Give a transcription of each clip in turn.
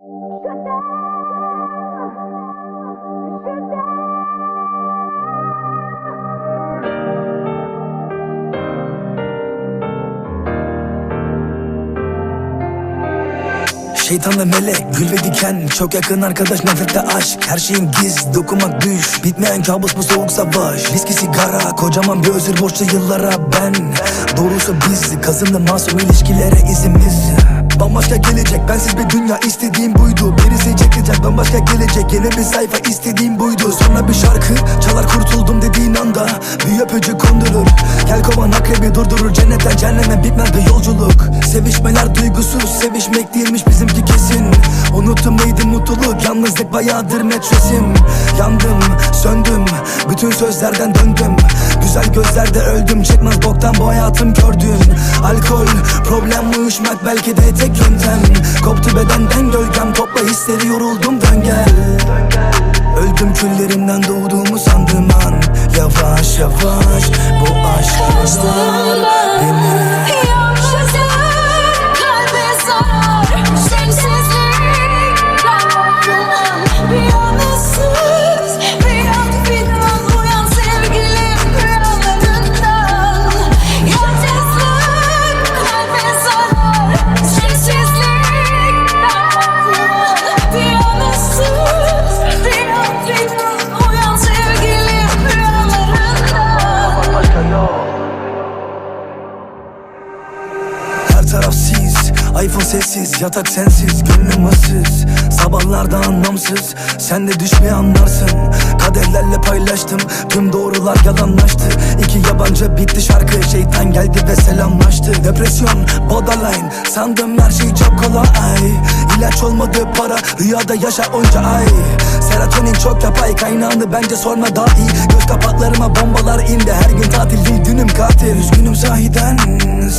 Şeytan ve melek, gül ve diken Çok yakın arkadaş, nefrette aşk. Her şeyin giz, dokunmak düş Bitmeyen kabus bu soğuk savaş. Viski sigara, kocaman bir özür borçlu yıllara ben. Doğrusu biz Kazındı masum ilişkilere izimiz Bambaşka gelecek, bensiz bir dünya istediğim buydu. Birisi çekecek, bambaşka gelecek Yeni bir sayfa istediğim buydu. Sonra bir şarkı çalar kurtuldum dediğin anda Bir öpücük kondurur. Gel kovan akrebi durdurur Cennetten cehenneme bitmez bir Sevişmeler duygusuz Sevişmek değilmiş bizimki kesin. Unuttum neydi mutluluk Yalnızlık bayağıdır metresim Yandım, söndüm Bütün sözlerden döndüm. Güzel gözlerde öldüm Çekmez boktan bu hayatım gördüm. Alkol, problem uyuşmak belki de tek yöntem. Koptu bedenden gölgem Topla hisleri yoruldum dön gel. Öldüm küllerinden doğduğumu sandığım an. Yavaş yavaş bu aşk yollar beni iPhone sessiz, yatak sensiz, gönlüm ıssız. Sabahlarda anlamsız, sen de düşmeyi anlarsın. Kaderlerle paylaştım, tüm doğrular yalanlaştı. İki yabancı bitti şarkı, şeytan geldi ve selamlaştı. Depresyon, borderline, sandım her şey çok kolay. İlaç olmadı para, rüyada yaşa onca ay yapay, kaynağını bence sorma daha iyi. Göz kapaklarıma bombalar indi, her gün tatil değil dünüm katil. Üzgünüm sahiden,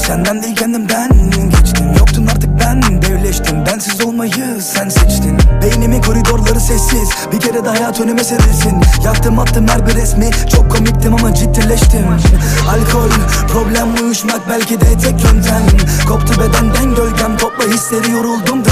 senden değil kendimden. Geçtim Yoktun artık ben, devleştim. Bensiz olmayı sen seçtin. Beynimin koridorları sessiz. Bir kere de hayat önüme serilsin. Yaktım attım her bir resmi. Çok komiktim ama ciddileştim. Alkol, problem uyuşmak belki de tek yöntem. Koptu bedenden gölgem Topla. Hisleri yoruldum dön